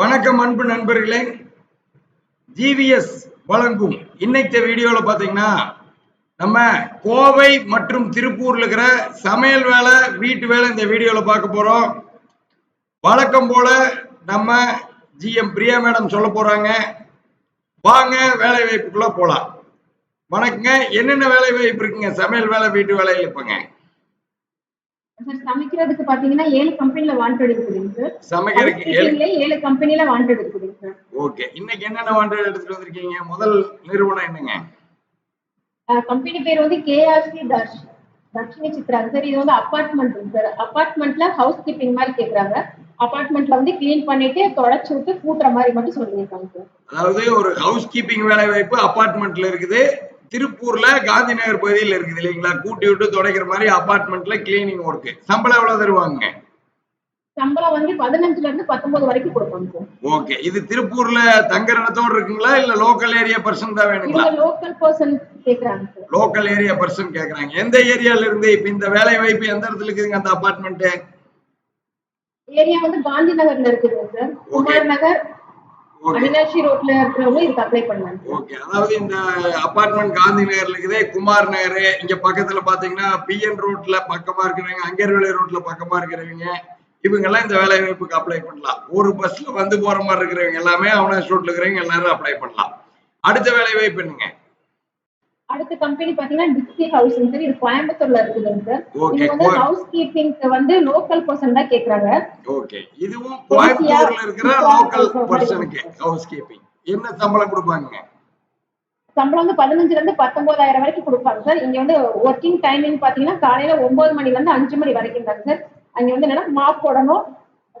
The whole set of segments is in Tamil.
வணக்கம் அன்பு நண்பர்களே. ஜிவிஎஸ் வழங்கும் இன்னைக்கு வீடியோல பாத்தீங்கன்னா நம்ம கோவை மற்றும் திருப்பூர்ல இருக்கிற சமையல் வேலை வீட்டு வேலை இந்த வீடியோல பார்க்க போறோம். வழக்கம் போல நம்ம ஜிஎம் பிரியா மேடம் சொல்ல போறாங்க. வாங்க வேலை வாய்ப்புக்குள்ள போலாம். வணக்கங்க. என்னென்ன வேலை வாய்ப்பு இருக்குங்க? சமையல் வேலை வீட்டு வேலையில் இருப்பங்க சார் சமைக்கிறதுக்கு பாத்தீங்கன்னா ஏழு கம்பெனில வாண்டட் இருக்குதுங்க சார் சமைக்கிறதுக்கு ஏழு ஏழு கம்பெனில வாண்டட் இருக்குதுங்க சார் ஓகே இன்னைக்கு என்னென்ன வாண்டட் எடுத்துட்டு வந்திருக்கீங்க? முதல் நிறுவனம் என்னங்க? கம்பெனி பேர் வந்து கேஆர்சி தர்ஷ் தர்ஷினி சித்ரா. சார் இது வந்து அபார்ட்மெண்ட் சார் அபார்ட்மெண்ட்ல ஹவுஸ் கீப்பிங் மாதிரி கேக்குறாங்க. அபார்ட்மெண்ட்ல வந்து க்ளீன் பண்ணிட்டு தொடச்சு விட்டு கூட்டுற மாதிரி மட்டும் சொல்லியிருக்காங்க சார் அதாவது ஒரு ஹவுஸ் கீப்பிங் வேலை வாய்ப்பு அபார்ட்மெண்ட்ல இருக்குது. திருப்பூர்ல காந்தி நகர் பகுதியில் இருக்குது இல்லைங்களா? கூட்டி விட்டு துடைக்கிற மாதிரி அபார்ட்மெண்ட்ல கிளீனிங் ஒர்க் சம்பளம் எவ்வளவு தருவாங்க? சம்பளம் வந்து பதினஞ்சுல இருந்து பத்தொன்பது வரைக்கும் கொடுப்பாங்க ஓகே இது திருப்பூர்ல தங்குற இடத்தோட இருக்குங்களா? இல்ல லோக்கல் ஏரியா பர்சன் தான் வேணுங்களா? லோக்கல் பர்சன் கேக்குறாங்க லோக்கல் ஏரியா பர்சன் கேக்குறாங்க. எந்த ஏரியால இருந்து இப்ப இந்த வேலை வாய்ப்பு எந்த இடத்துல இருக்குதுங்க அந்த அபார்ட்மெண்ட் ஏரியா வந்து காந்தி நகர்ல இருக்குதுங்க சார். குமார் நகர் அவினாஷி ரோட்ல இருக்கிறவங்க இதுக்கு அப்ளை பண்ணலாம். சார் ஓகே அதாவது இந்த அபார்ட்மெண்ட் காந்தி நகர்ல இருக்குது குமார் நகர். இங்க பக்கத்துல பாத்தீங்கன்னா பிஎன் ரோட்ல பக்கமா இருக்கிறவங்க அங்கர்வேலை ரோட்ல பக்கமா இருக்கிறவங்க இவங்க எல்லாம் இந்த வேலை வாய்ப்புக்கு அப்ளை பண்ணலாம். ஒரு பஸ்ல வந்து போற மாதிரி இருக்கிறவங்க எல்லாமே அவனாஸ் ரோட்ல இருக்கிறவங்க எல்லாரும் அப்ளை பண்ணலாம். அடுத்த வேலை வாய்ப்பு என்னங்க? அடுத்த கம்பெனி பாத்தீங்கன்னா டிஸ்கி ஹவுசிங் சார் இது கோயம்புத்தூர்ல இருக்குதுங்க சார் இது வந்து ஹவுஸ் கீப்பிங்க்கு வந்து லோக்கல் பர்சன் தான் கேக்குறாங்க. ஓகே இதுவும் கோயம்புத்தூர்ல இருக்கிற லோக்கல். பர்சனுக்கு ஹவுஸ் கீப்பிங் என்ன சம்பளம் கொடுப்பாங்க? சம்பளம் வந்து பதினஞ்சுல இருந்து பத்தொன்பதாயிரம் வரைக்கும் கொடுப்பாங்க சார். இங்க வந்து ஒர்க்கிங் டைமிங் பாத்தீங்கன்னா காலையில ஒன்பது மணில இருந்து அஞ்சு மணி வரைக்கும் தான் சார். அங்க வந்து என்னன்னா மாப் போடணும்.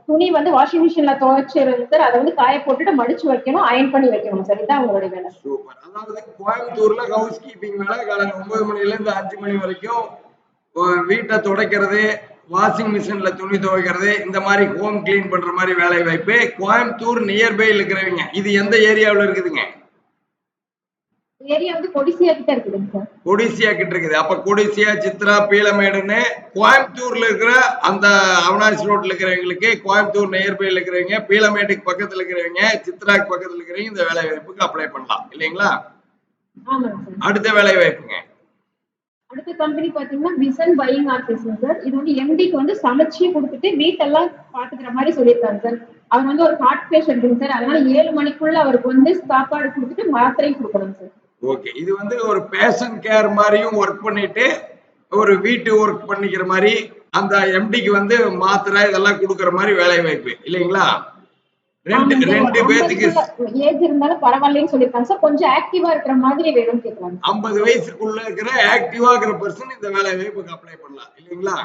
துணி வந்து வாஷிங் மிஷின்ல துவைச்சிருங்க சார் அதை வந்து காய போட்டுட்டு மடிச்சு வைக்கணும் அயன் பண்ணி வைக்கணும். சார் இதான் அவங்களுடைய வேலை. சூப்பர். அதாவது கோயம்புத்தூர்ல ஹவுஸ் கீப்பிங் வேலை காலையில் ஒன்பது மணில இருந்து அஞ்சு மணி வரைக்கும் வீட்டை துடைக்கிறது வாஷிங் மிஷின்ல துணி துவைக்கிறது இந்த மாதிரி ஹோம் க்ளீன் பண்ற மாதிரி வேலை வாய்ப்பு. கோயம்புத்தூர் நியர்பையில் இருக்கிறவங்க இது எந்த ஏரியாவில் இருக்குதுங்க? ஏரியா வந்து கொடிசியா கிட்ட இருக்குதுங்க சார். கொடிசியா கிட்ட இருக்குது. அப்ப கொடிசியா சித்ரா பீளமேடுன்னு கோயம்புத்தூர்ல இருக்கிற அந்த அவனாசி ரோட்ல இருக்கிறவங்களுக்கு கோயம்புத்தூர் நியர்பைல இருக்கிறவங்க பீளமேட்டுக்கு பக்கத்துல இருக்கிறவங்க சித்ராக்கு பக்கத்துல இருக்கிறவங்க இந்த வேலை வாய்ப்புக்கு அப்ளை பண்ணலாம். இல்லைங்களா? அடுத்த வேலை வாய்ப்புங்க. அடுத்த கம்பெனி பாத்தீங்கன்னா விசன் பையிங் ஆர்டிஸ்ட் சார். இது வந்து எம்டிக்கு வந்து சமைச்சு கொடுத்துட்டு வீட்டெல்லாம் பாத்துக்கிற மாதிரி சொல்லியிருக்காங்க சார். அவர் வந்து ஒரு ஹார்ட் பேஷண்ட் சார். அதனால ஏழு மணிக்குள்ள அவருக்கு வந்து சாப்பாடு கொடுத்துட்டு மாத்திரையும் கொடுக்கணும் சார். ஓகே இது வந்து ஒரு பேஷன் கேர் மாதிரியும் ஒர்க் பண்ணிட்டு ஒரு வீட்டு ஒர்க் பண்ணிக்கிற மாதிரி அந்த எம்டிக்கு வந்து மாத்திரை இதெல்லாம் கொடுக்குற மாதிரி வேலை வாய்ப்பு இல்லைங்களா? ரெண்டு ரெண்டு பேர்த்துக்கு ஏஜ் இருந்தாலும் பரவாயில்லைன்னு சொல்லியிருக்காங்க. சார் கொஞ்சம் ஆக்டிவா இருக்கிற மாதிரி வேணும்னு கேட்கறாங்க ஐம்பது வயசுக்குள்ள இருக்கிற ஆக்டிவா இருக்கிற பர்சன் இந்த வேலை வாய்ப்புக்கு அப்ளை பண்ணலாம் இல்லைங்களா?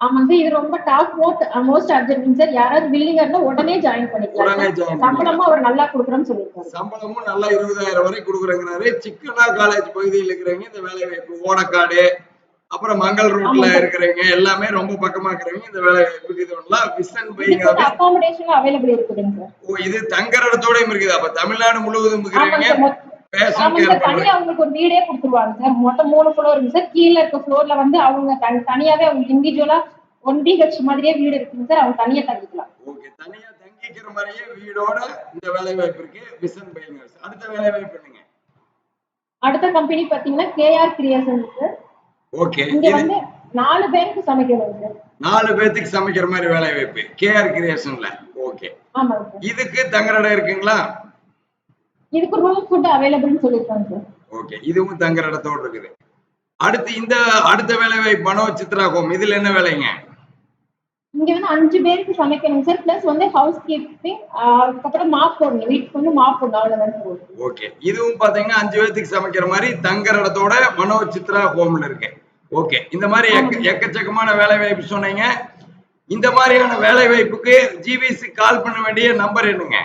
ஆமாங்க சார் இது ரொம்ப top most most urgent sir யாராவது வில்லிங்கா இருந்தா உடனே ஜாயின் பண்ணிக்கலாம். சம்பளமும் அவர் நல்லா கொடுக்குறோம்னு சொல்லியிருக்காரு. சம்பளமும் நல்லா இருபதாயிரம் வரை கொடுக்குறேங்கிறாரு. சிக்கனா காலேஜ் பகுதியில் இருக்கிறவங்க இந்த வேலை வாய்ப்பு ஓடக்காடு அப்புறம் மங்கள் ரோட்ல. இருக்கிறவங்க எல்லாமே ரொம்ப பக்கமா இருக்கிறவங்க இந்த வேலை வாய்ப்புக்கு இது பண்ணலாம் விசன் பையிங் வந்து அகாமடேஷன் அவைலபிள் இருக்குதுங்க ஓ இது தங்குற இடத்தோடயும் இருக்குது. அப்ப தமிழ்நாடு முழுவதும் இருக்கிறவங்க அவங்களுக்கு ஒரு வீடே கொடுத்துருவாங்க சார். மொத்தம் மூணு ஃப்ளோர் இருக்கு சார். கீழ இருக்க ஃப்ளோர்ல வந்து அவங்க தனி- தனியாவே அவங்க இண்டிவிஜுவலா ஒன் பிஹெச் மாதிரியே வீடு இருக்குங்க சார். அவங்க தனியா தங்கிக்கலாம். ஓகே தனியா தங்கிக்கிற மாதிரியே வீடோட இந்த வேலை வாய்ப்பு இருக்கு. விசன் அடுத்த வேலை வாய்ப்பு என்னங்க? அடுத்த கம்பெனி பாத்தீங்கன்னா கேஆர் கிரியேஷன் சார். ஓகே இங்க இது வந்து நாலு பேருக்கு சமைக்கணும் சார். நாலு பேர்த்துக்கு சமைக்கிற மாதிரி வேலை வாய்ப்பு கேஆர் கிரியேஷன்ல ஓகே. சார். இதுக்கு தங்குற இடம் இருக்குங்களா? இதுக்கு ரூம் ஃபுட் அவைலபிள்னு சொல்லியிருக்காங்க சார் ஓகே இதுவும் தங்குற இடத்தோடு இருக்குது. அடுத்து இந்த அடுத்த வேலை வாய்ப்பு மனோ சித்ரா ஹோம் இதுல என்ன வேலைங்க? இங்க வந்து அஞ்சு பேருக்கு சமைக்கணும் சார் பிளஸ் வந்து ஹவுஸ் கீப்பிங் அதுக்கப்புறம் மாப் போடணும் வீட்டுக்கு வந்து மாப் போடணும் அவ்வளவுதான் ஓகே இதுவும் பாத்தீங்கன்னா அஞ்சு பேர்த்துக்கு சமைக்கிற மாதிரி தங்குற இடத்தோட மனோ சித்ரா ஹோம்ல இருக்கு. ஓகே இந்த மாதிரி எக்க- எக்கச்சக்கமான வேலை வாய்ப்பு சொன்னீங்க. இந்த மாதிரியான வேலை வாய்ப்புக்கு ஜிவிசி கால் பண்ண வேண்டிய நம்பர் என்னங்க?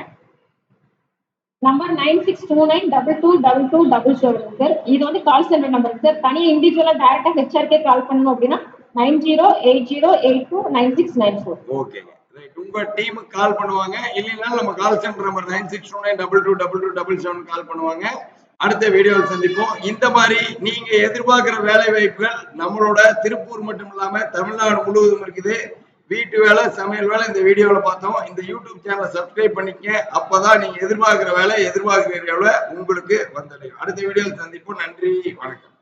Number nine six two nine double two double two double seven sir இது வந்து கால் சென்டர் நம்பர் சார் தனியாக இண்டிவிஜுவலாக டேரெக்டாக ஹெச்ஆர்கே கால் பண்ணணும் அப்படின்னா nine zero eight zero eight two nine six nine four ஓகேங்க ரைட் உங்க டீமுக்கு கால் பண்ணுவாங்க. இல்லைன்னா நம்ம call centre number nine six two nine double two double two double seven call பண்ணுவாங்க. அடுத்த வீடியோவில் சந்திப்போம். இந்த மாதிரி நீங்க எதிர்பார்க்கிற வேலை வாய்ப்புகள் நம்மளோட திருப்பூர் மட்டும் இல்லாம தமிழ்நாடு முழுவதும் இருக்குது. வீட்டு வேலை சமையல் வேலை இந்த வீடியோவில் பார்த்தோம். இந்த யூடியூப் சேனலை சப்ஸ்கிரைப் பண்ணிக்கங்க. அப்போதான் நீங்க எதிர்பார்க்கிற வேலை எதிர்பார்க்குற ஏரியாவில் உங்களுக்கு வந்தடையும். அடுத்த வீடியோவில் சந்திப்போம். நன்றி வணக்கம்.